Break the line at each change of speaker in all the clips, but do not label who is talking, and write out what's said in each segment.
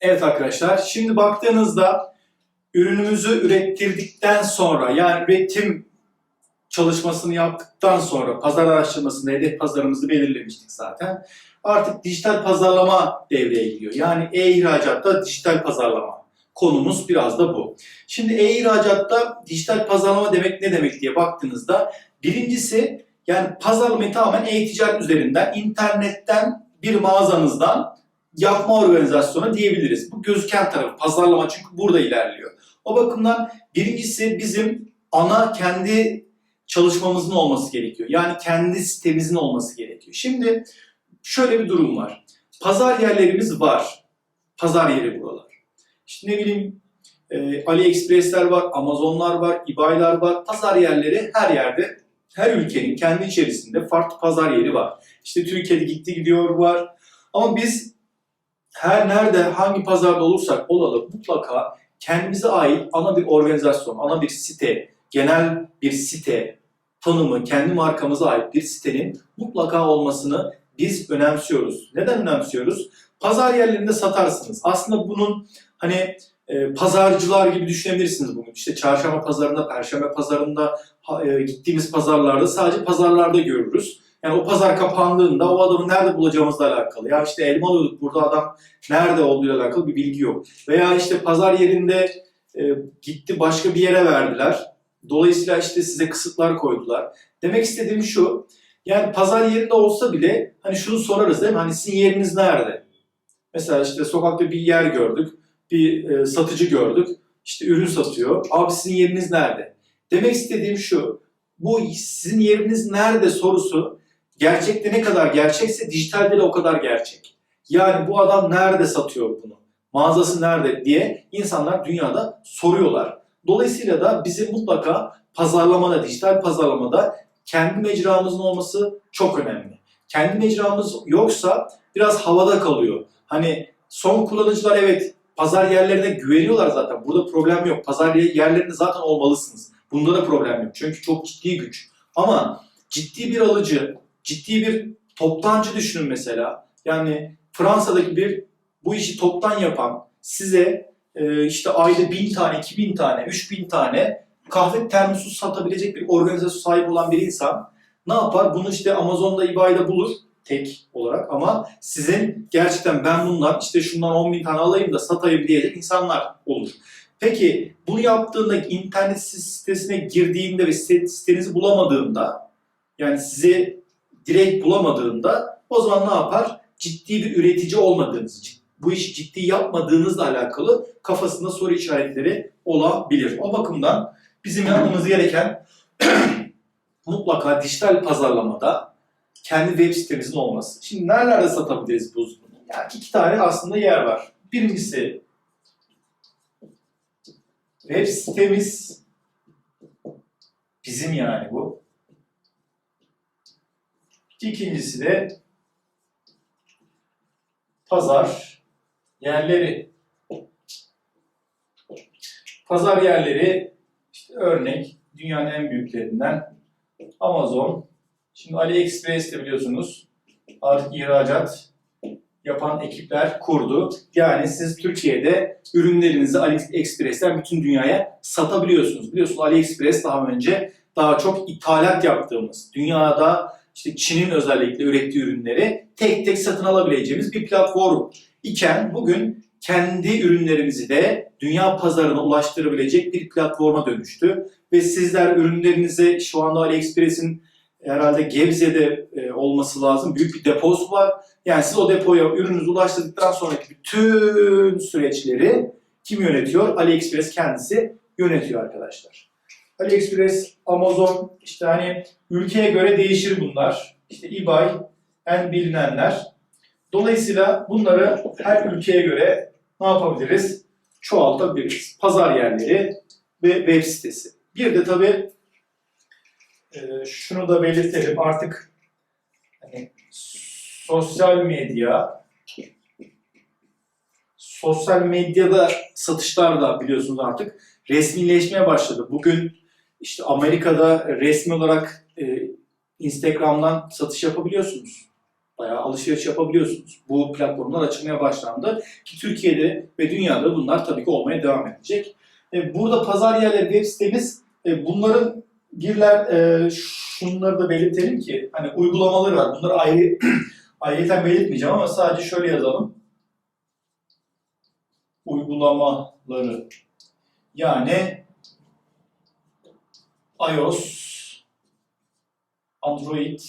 Evet arkadaşlar, şimdi baktığınızda ürünümüzü ürettirdikten sonra yani üretim çalışmasını yaptıktan sonra pazar araştırmasında hedef pazarımızı belirlemiştik zaten. Artık dijital pazarlama devreye giriyor. Yani e-ihracatta dijital pazarlama. Konumuz biraz da bu. Şimdi e-ihracatta dijital pazarlama demek ne demek diye baktığınızda birincisi yani pazarlamayı tamamen e-ticaret üzerinden internetten bir mağazanızdan yapma organizasyonu diyebiliriz. Bu gözüken tarafı pazarlama çünkü burada ilerliyor. O bakımdan birincisi bizim ana kendi çalışmamızın olması gerekiyor. Yani kendi sitemizin olması gerekiyor. Şimdi şöyle bir durum var. Pazar yerlerimiz var. Pazar yeri buralar. İşte ne bileyim e, AliExpress'ler var, Amazon'lar var, eBay'lar var. Pazar yerleri her yerde, her ülkenin kendi içerisinde farklı pazar yeri var. İşte Türkiye'de gitti gidiyor var. Ama biz her nerede, hangi pazarda olursak olalım mutlaka kendimize ait ana bir organizasyon, ana bir site, genel bir site tanımı, kendi markamıza ait bir sitenin mutlaka olmasını biz önemsiyoruz. Neden önemsiyoruz? Pazar yerlerinde satarsınız. Aslında bunun hani e, pazarcılar gibi düşünebilirsiniz bugün. İşte çarşamba pazarında, perşembe pazarında, e, gittiğimiz pazarlarda sadece pazarlarda görürüz. Yani o pazar kapandığında o adamı nerede bulacağımızla alakalı. Ya işte elma alıyorduk burada adam nerede olduğuyla alakalı bir bilgi yok. Veya işte pazar yerinde e, gitti başka bir yere verdiler. Dolayısıyla işte size kısıtlar koydular. Demek istediğim şu. Yani pazar yerinde olsa bile hani şunu sorarız değil mi? Hani sizin yeriniz nerede? Mesela işte sokakta bir yer gördük. Bir e, satıcı gördük. İşte ürün satıyor. Abi sizin yeriniz nerede? Demek istediğim şu. Bu sizin yeriniz nerede sorusu gerçekte ne kadar gerçekse dijitalde de o kadar gerçek. Yani bu adam nerede satıyor bunu? Mağazası nerede diye insanlar dünyada soruyorlar. Dolayısıyla da bizim mutlaka pazarlamada, dijital pazarlamada kendi mecramızın olması çok önemli. Kendi mecramız yoksa biraz havada kalıyor. Hani son kullanıcılar evet pazar yerlerine güveniyorlar zaten. Burada problem yok. Pazar yerlerinde zaten olmalısınız. Bunda da problem yok. Çünkü çok ciddi güç. Ama ciddi bir alıcı, ciddi bir toptancı düşünün mesela. Yani Fransa'daki bir bu işi toptan yapan size e, işte ayda bin tane, iki bin tane, üç bin tane kahve termosu satabilecek bir organizasyon sahibi olan bir insan ne yapar? Bunu işte Amazon'da, eBay'da bulur tek olarak ama sizin gerçekten ben bundan işte şundan 10 bin tane alayım da satayım diyecek insanlar olur. Peki bunu yaptığında internet sitesine girdiğinde ve site- sitenizi bulamadığında yani sizi direkt bulamadığında o zaman ne yapar? Ciddi bir üretici olmadığınızı, cid- bu işi ciddi yapmadığınızla alakalı kafasında soru işaretleri olabilir. O bakımdan bizim yapmamız gereken mutlaka dijital pazarlamada kendi web sitemizin olması. Şimdi nerelerde satabiliriz bu bunu? Yani iki tane aslında yer var. Birincisi web sitemiz bizim yani bu. İkincisi de pazar yerleri. Pazar yerleri işte örnek dünyanın en büyüklerinden Amazon. Şimdi AliExpress de biliyorsunuz artık ihracat yapan ekipler kurdu. Yani siz Türkiye'de ürünlerinizi AliExpress'ten bütün dünyaya satabiliyorsunuz. Biliyorsunuz AliExpress daha önce daha çok ithalat yaptığımız, dünyada işte Çin'in özellikle ürettiği ürünleri tek tek satın alabileceğimiz bir platform iken bugün kendi ürünlerimizi de dünya pazarına ulaştırabilecek bir platforma dönüştü. Ve sizler ürünlerinizi şu anda AliExpress'in herhalde Gebze'de e, olması lazım. Büyük bir deposu var. Yani siz o depoya ürününüzü ulaştırdıktan sonraki bütün süreçleri kim yönetiyor? AliExpress kendisi yönetiyor arkadaşlar. AliExpress, Amazon işte hani ülkeye göre değişir bunlar. İşte eBay en bilinenler. Dolayısıyla bunları her ülkeye göre ne yapabiliriz? Çoğaltabiliriz. Pazar yerleri ve web sitesi. Bir de tabii e, şunu da belirtelim artık hani sosyal medya sosyal medyada satışlar da biliyorsunuz artık resmileşmeye başladı. Bugün işte Amerika'da resmi olarak e, Instagram'dan satış yapabiliyorsunuz. Bayağı alışveriş yapabiliyorsunuz. Bu platformlar açılmaya başlandı. Ki Türkiye'de ve dünyada bunlar tabii ki olmaya devam edecek. E, Burada pazar yerleri web sitemiz e, bunların birler e, şunları da belirtelim ki hani uygulamaları var. Bunları ayrı ayrıyeten belirtmeyeceğim ama sadece şöyle yazalım. Uygulamaları yani iOS, Android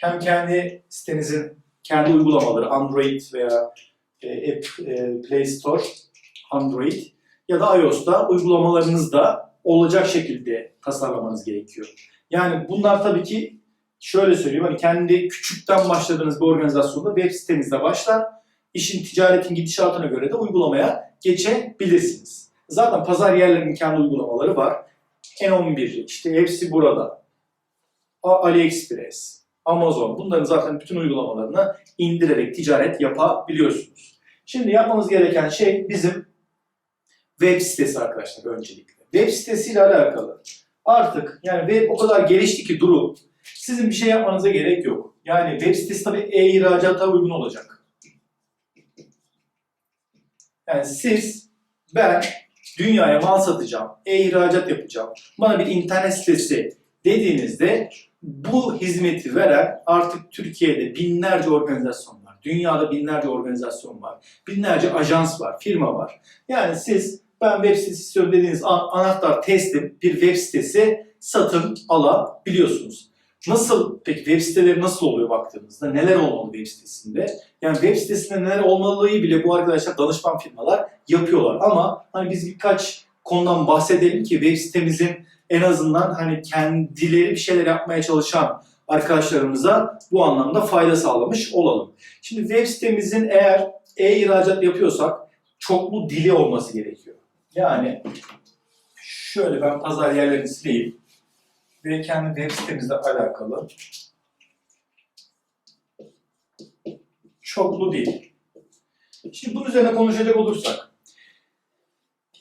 hem kendi sitenizin kendi uygulamaları Android veya e, App e, Play Store Android ya da iOS'ta uygulamalarınızda olacak şekilde tasarlamanız gerekiyor. Yani bunlar tabii ki şöyle söyleyeyim hani kendi küçükten başladığınız bir organizasyonda web sitenizde başlar. İşin ticaretin gidişatına göre de uygulamaya geçebilirsiniz. Zaten pazar yerlerinin kendi uygulamaları var. N11 işte hepsi burada. AliExpress, Amazon bunların zaten bütün uygulamalarını indirerek ticaret yapabiliyorsunuz. Şimdi yapmamız gereken şey bizim web sitesi arkadaşlar öncelikle. Web sitesiyle alakalı artık yani web o kadar gelişti ki durum sizin bir şey yapmanıza gerek yok. Yani web sitesi tabii e-ihracata uygun olacak. Yani siz, ben dünyaya mal satacağım, e-ihracat yapacağım, bana bir internet sitesi dediğinizde bu hizmeti veren artık Türkiye'de binlerce organizasyon var. Dünyada binlerce organizasyon var. Binlerce ajans var, firma var. Yani siz ben web sitesi istiyorum dediğiniz an anahtar teslim bir web sitesi satın alabiliyorsunuz. Nasıl peki web siteleri nasıl oluyor baktığımızda? Neler olmalı web sitesinde? Yani web sitesinde neler olmalığı bile bu arkadaşlar danışman firmalar yapıyorlar. Ama hani biz birkaç konudan bahsedelim ki web sitemizin en azından hani kendileri bir şeyler yapmaya çalışan arkadaşlarımıza bu anlamda fayda sağlamış olalım. Şimdi web sitemizin eğer e-ihracat yapıyorsak çoklu dili olması gerekiyor. Yani şöyle ben pazar yerlerini sileyim ve kendi web sitemizle alakalı çoklu dil. Şimdi bunun üzerine konuşacak olursak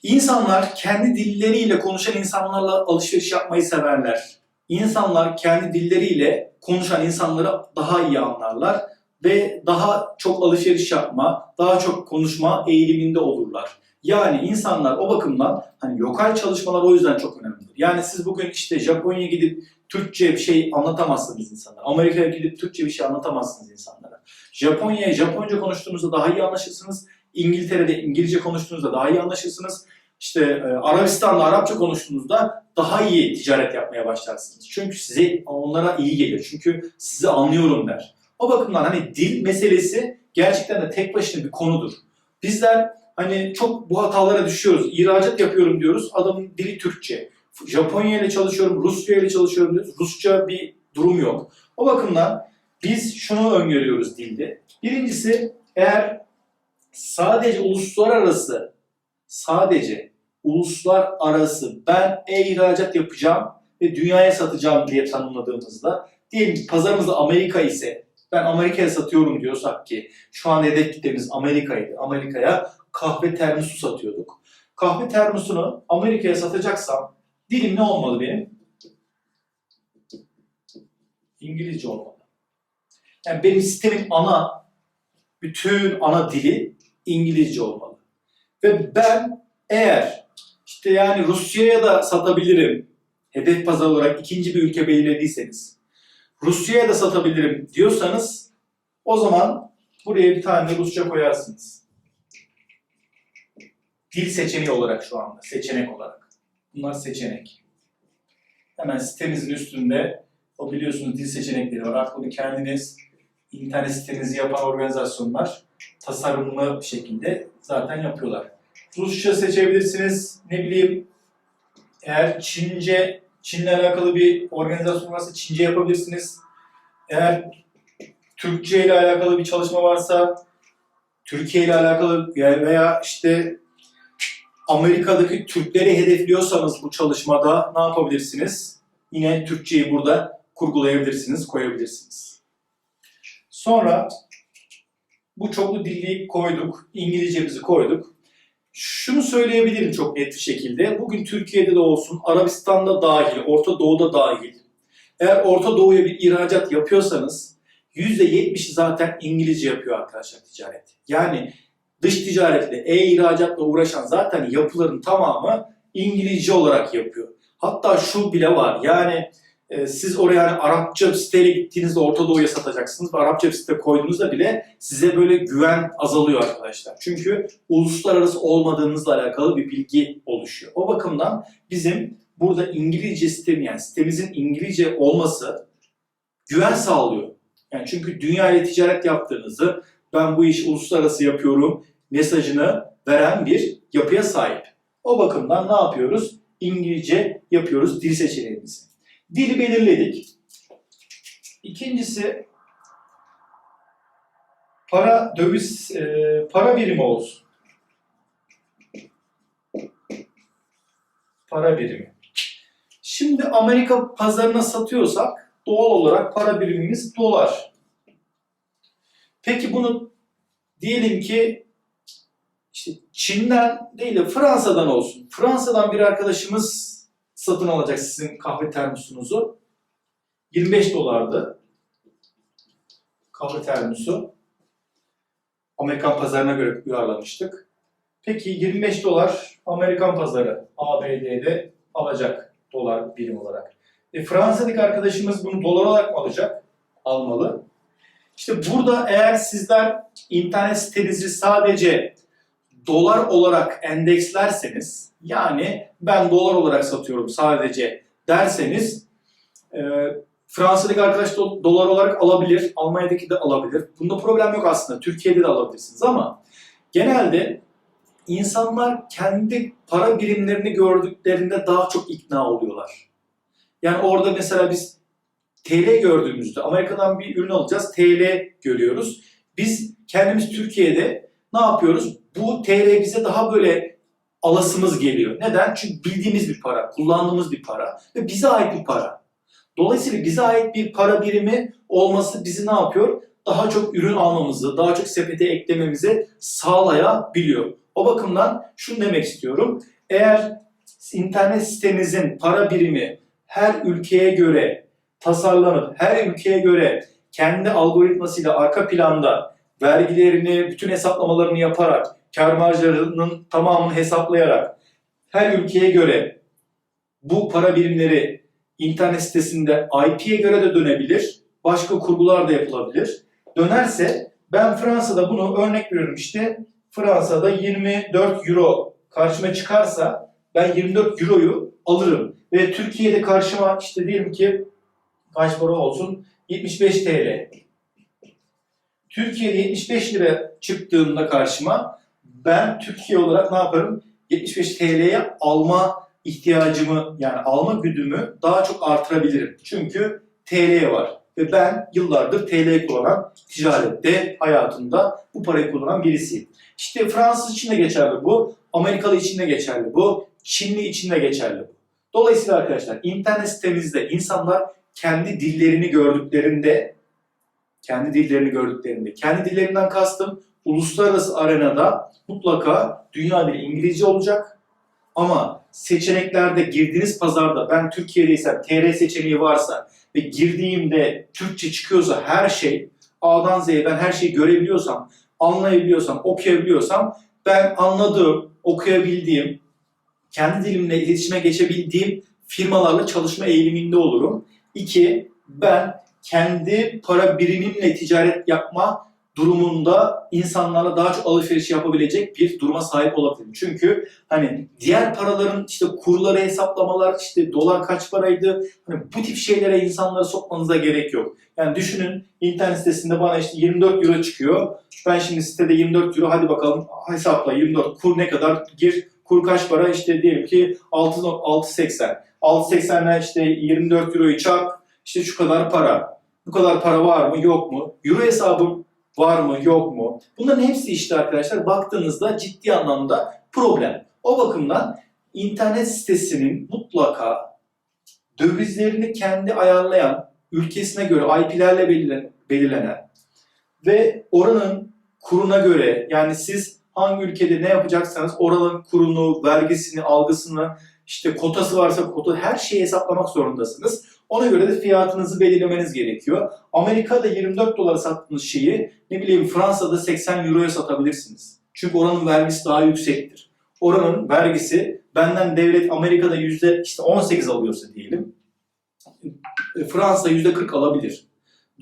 İnsanlar kendi dilleriyle konuşan insanlarla alışveriş yapmayı severler. İnsanlar kendi dilleriyle konuşan insanları daha iyi anlarlar ve daha çok alışveriş yapma, daha çok konuşma eğiliminde olurlar. Yani insanlar o bakımdan hani lokal çalışmalar o yüzden çok önemlidir. Yani siz bugün işte Japonya'ya gidip Türkçe bir şey anlatamazsınız insanlara. Amerika'ya gidip Türkçe bir şey anlatamazsınız insanlara. Japonya'ya Japonca konuştuğunuzda daha iyi anlaşırsınız. İngiltere'de İngilizce konuştuğunuzda daha iyi anlaşırsınız. İşte e, Arabistan'da Arapça konuştuğunuzda daha iyi ticaret yapmaya başlarsınız. Çünkü size onlara iyi gelir. Çünkü sizi anlıyorum der. O bakımdan hani dil meselesi gerçekten de tek başına bir konudur. Bizler hani çok bu hatalara düşüyoruz. İhracat yapıyorum diyoruz. Adamın dili Türkçe. Japonya ile çalışıyorum, Rusya ile çalışıyorum diyoruz. Rusça bir durum yok. O bakımdan biz şunu öngörüyoruz dilde. Birincisi eğer sadece uluslararası sadece uluslar arası ben e-ihracat yapacağım ve dünyaya satacağım diye tanımladığımızda diyelim ki pazarımızda Amerika ise ben Amerika'ya satıyorum diyorsak ki şu an hedef kitlemiz Amerika'ydı. Amerika'ya kahve termosu satıyorduk. Kahve termosunu Amerika'ya satacaksam dilim ne olmalı benim? İngilizce olmalı. Yani benim sistemin ana, bütün ana dili İngilizce olmalı. Ve ben eğer işte yani Rusya'ya da satabilirim, hedef pazar olarak ikinci bir ülke belirlediyseniz, Rusya'ya da satabilirim diyorsanız o zaman buraya bir tane Rusça koyarsınız. Dil seçeneği olarak şu anda, seçenek olarak. Bunlar seçenek. Hemen sitemizin üstünde o biliyorsunuz dil seçenekleri var. Artık bunu kendiniz internet sitenizi yapan organizasyonlar tasarımlı bir şekilde zaten yapıyorlar. Rusça seçebilirsiniz. Ne bileyim eğer Çince, Çin'le alakalı bir organizasyon varsa Çince yapabilirsiniz. Eğer Türkçe ile alakalı bir çalışma varsa Türkiye ile alakalı veya işte Amerika'daki Türkleri hedefliyorsanız bu çalışmada ne yapabilirsiniz? Yine Türkçeyi burada kurgulayabilirsiniz, koyabilirsiniz. Sonra bu çoklu dilliyi koyduk, İngilizcemizi koyduk. Şunu söyleyebilirim çok net bir şekilde. Bugün Türkiye'de de olsun, Arabistan'da dahil, Orta Doğu'da dahil. Eğer Orta Doğu'ya bir ihracat yapıyorsanız %70'i zaten İngilizce yapıyor arkadaşlar ticaret. Yani dış ticaretle, e-ihracatla uğraşan zaten yapıların tamamı İngilizce olarak yapıyor. Hatta şu bile var yani e, siz oraya hani Arapça bir siteyle gittiğinizde Orta Doğu'ya satacaksınız Arapça bir site koyduğunuzda bile size böyle güven azalıyor arkadaşlar. Çünkü uluslararası olmadığınızla alakalı bir bilgi oluşuyor. O bakımdan bizim burada İngilizce sistemi yani sitemizin İngilizce olması güven sağlıyor. Yani çünkü dünya ile ticaret yaptığınızı ben bu işi uluslararası yapıyorum mesajını veren bir yapıya sahip. O bakımdan ne yapıyoruz? İngilizce yapıyoruz dil seçeneğimizi. Dili belirledik. İkincisi para döviz e, para birimi olsun. Para birimi. Şimdi Amerika pazarına satıyorsak doğal olarak para birimimiz dolar. Peki bunu diyelim ki işte Çin'den değil de Fransa'dan olsun. Fransa'dan bir arkadaşımız satın alacak sizin kahve termosunuzu. 25 dolardı. Kahve termosu. Amerikan pazarına göre uyarlamıştık. Peki 25 dolar Amerikan pazarı ABD'de alacak dolar birim olarak. E, Fransa'daki arkadaşımız bunu dolar olarak alacak? Almalı. İşte burada eğer sizler internet sitenizi sadece dolar olarak endekslerseniz yani ben dolar olarak satıyorum sadece derseniz e, Fransa'daki arkadaş do- dolar olarak alabilir, Almanya'daki de alabilir. Bunda problem yok aslında. Türkiye'de de alabilirsiniz ama genelde insanlar kendi para birimlerini gördüklerinde daha çok ikna oluyorlar. Yani orada mesela biz TL gördüğümüzde Amerika'dan bir ürün alacağız, TL görüyoruz. Biz kendimiz Türkiye'de ne yapıyoruz? Bu TL bize daha böyle alasımız geliyor. Neden? Çünkü bildiğimiz bir para, kullandığımız bir para ve bize ait bir para. Dolayısıyla bize ait bir para birimi olması bizi ne yapıyor? Daha çok ürün almamızı, daha çok sepete eklememizi sağlayabiliyor. O bakımdan şunu demek istiyorum. Eğer internet sitenizin para birimi her ülkeye göre tasarlanıp her ülkeye göre kendi algoritmasıyla arka planda vergilerini, bütün hesaplamalarını yaparak, kar marjlarının tamamını hesaplayarak her ülkeye göre bu para birimleri internet sitesinde IP'ye göre de dönebilir. Başka kurgular da yapılabilir. Dönerse ben Fransa'da bunu örnek veriyorum işte Fransa'da 24 euro karşıma çıkarsa ben 24 euroyu alırım. Ve Türkiye'de karşıma işte diyelim ki kaç para olsun 75 TL. Türkiye'de 75 lira çıktığında karşıma ben Türkiye olarak ne yaparım? 75 TL'ye alma ihtiyacımı yani alma güdümü daha çok artırabilirim. Çünkü TL var ve ben yıllardır TL kullanan ticarette hayatımda bu parayı kullanan birisiyim. İşte Fransız için de geçerli bu, Amerikalı için de geçerli bu, Çinli için de geçerli bu. Dolayısıyla arkadaşlar internet sitemizde insanlar kendi dillerini gördüklerinde kendi dillerini gördüklerinde, kendi dillerinden kastım uluslararası arenada mutlaka dünya dili İngilizce olacak. Ama seçeneklerde girdiğiniz pazarda ben Türkiye'deysem TR seçeneği varsa ve girdiğimde Türkçe çıkıyorsa her şey A'dan Z'ye ben her şeyi görebiliyorsam, anlayabiliyorsam, okuyabiliyorsam ben anladığım, okuyabildiğim, kendi dilimle iletişime geçebildiğim firmalarla çalışma eğiliminde olurum. İki, ben kendi para birimimle ticaret yapma durumunda insanlarla daha çok alışveriş yapabilecek bir duruma sahip olabilirim. Çünkü hani diğer paraların işte kurları hesaplamalar, işte dolar kaç paraydı, hani bu tip şeylere insanları sokmanıza gerek yok. Yani düşünün internet sitesinde bana işte 24 euro çıkıyor. Ben şimdi sitede 24 euro hadi bakalım hesapla 24 kur ne kadar gir kur kaç para işte diyelim ki 6 6.80 6.80'den işte 24 euroyu çarp işte şu kadar para. Bu kadar para var mı yok mu? Euro hesabım var mı yok mu? Bunların hepsi işte arkadaşlar baktığınızda ciddi anlamda problem. O bakımdan internet sitesinin mutlaka dövizlerini kendi ayarlayan, ülkesine göre IP'lerle belirlen- belirlenen ve oranın kuruna göre yani siz hangi ülkede ne yapacaksanız oranın kurunu, vergisini, algısını, işte kotası varsa kota her şeyi hesaplamak zorundasınız. Ona göre de fiyatınızı belirlemeniz gerekiyor. Amerika'da 24 dolara sattığınız şeyi ne bileyim Fransa'da 80 euroya satabilirsiniz. Çünkü oranın vergisi daha yüksektir. Oranın vergisi benden devlet Amerika'da yüzde işte 18 alıyorsa diyelim. e, Fransa yüzde 40 alabilir.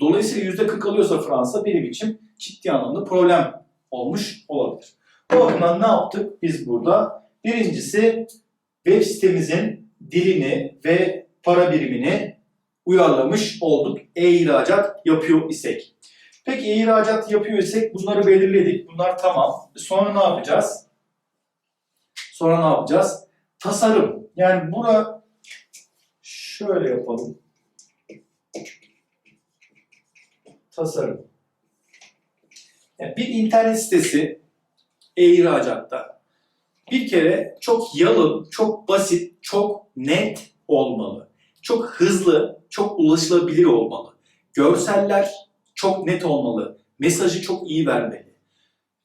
Dolayısıyla yüzde 40 alıyorsa Fransa benim için ciddi anlamda problem olmuş olabilir. O bakımdan ne yaptık biz burada? Birincisi web sitemizin dilini ve para birimini uyarlamış olduk. E-ihracat yapıyor isek. Peki e-ihracat yapıyor isek bunları belirledik. Bunlar tamam. Sonra ne yapacağız? Sonra ne yapacağız? Tasarım. Yani bura şöyle yapalım. Tasarım. Yani bir internet sitesi e-ihracatta bir kere çok yalın, çok basit, çok net olmalı. Çok hızlı, çok ulaşılabilir olmalı. Görseller çok net olmalı. Mesajı çok iyi vermeli.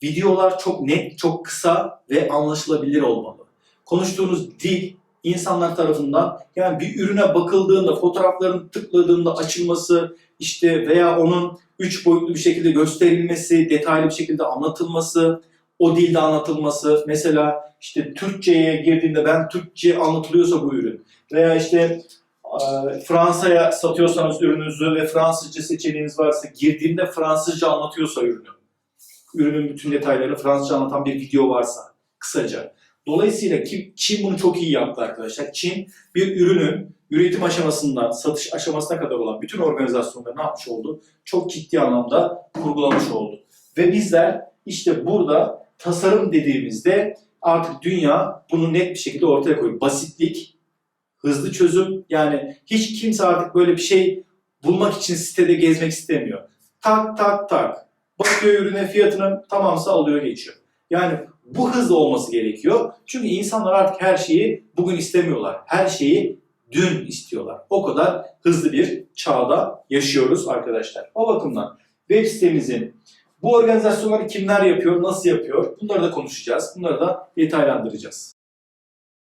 Videolar çok net, çok kısa ve anlaşılabilir olmalı. Konuştuğunuz dil insanlar tarafından yani bir ürüne bakıldığında, fotoğrafların tıkladığında açılması işte veya onun üç boyutlu bir şekilde gösterilmesi, detaylı bir şekilde anlatılması, o dilde anlatılması. Mesela işte Türkçe'ye girdiğimde ben Türkçe anlatılıyorsa bu ürün veya işte Fransa'ya satıyorsanız ürününüzü ve Fransızca seçeneğiniz varsa girdiğimde Fransızca anlatıyorsa ürünü. Ürünün bütün detaylarını Fransızca anlatan bir video varsa kısaca. Dolayısıyla ki- Çin bunu çok iyi yaptı arkadaşlar. Çin bir ürünün üretim aşamasından satış aşamasına kadar olan bütün organizasyonları ne yapmış oldu? Çok ciddi anlamda kurgulamış oldu. Ve bizler işte burada tasarım dediğimizde artık dünya bunu net bir şekilde ortaya koyuyor. Basitlik, hızlı çözüm yani hiç kimse artık böyle bir şey bulmak için sitede gezmek istemiyor. Tak tak tak. Bakıyor ürüne fiyatını tamamsa alıyor geçiyor. Yani bu hızlı olması gerekiyor. Çünkü insanlar artık her şeyi bugün istemiyorlar. Her şeyi dün istiyorlar. O kadar hızlı bir çağda yaşıyoruz arkadaşlar. O bakımdan web sitemizin bu organizasyonları kimler yapıyor, nasıl yapıyor bunları da konuşacağız. Bunları da detaylandıracağız.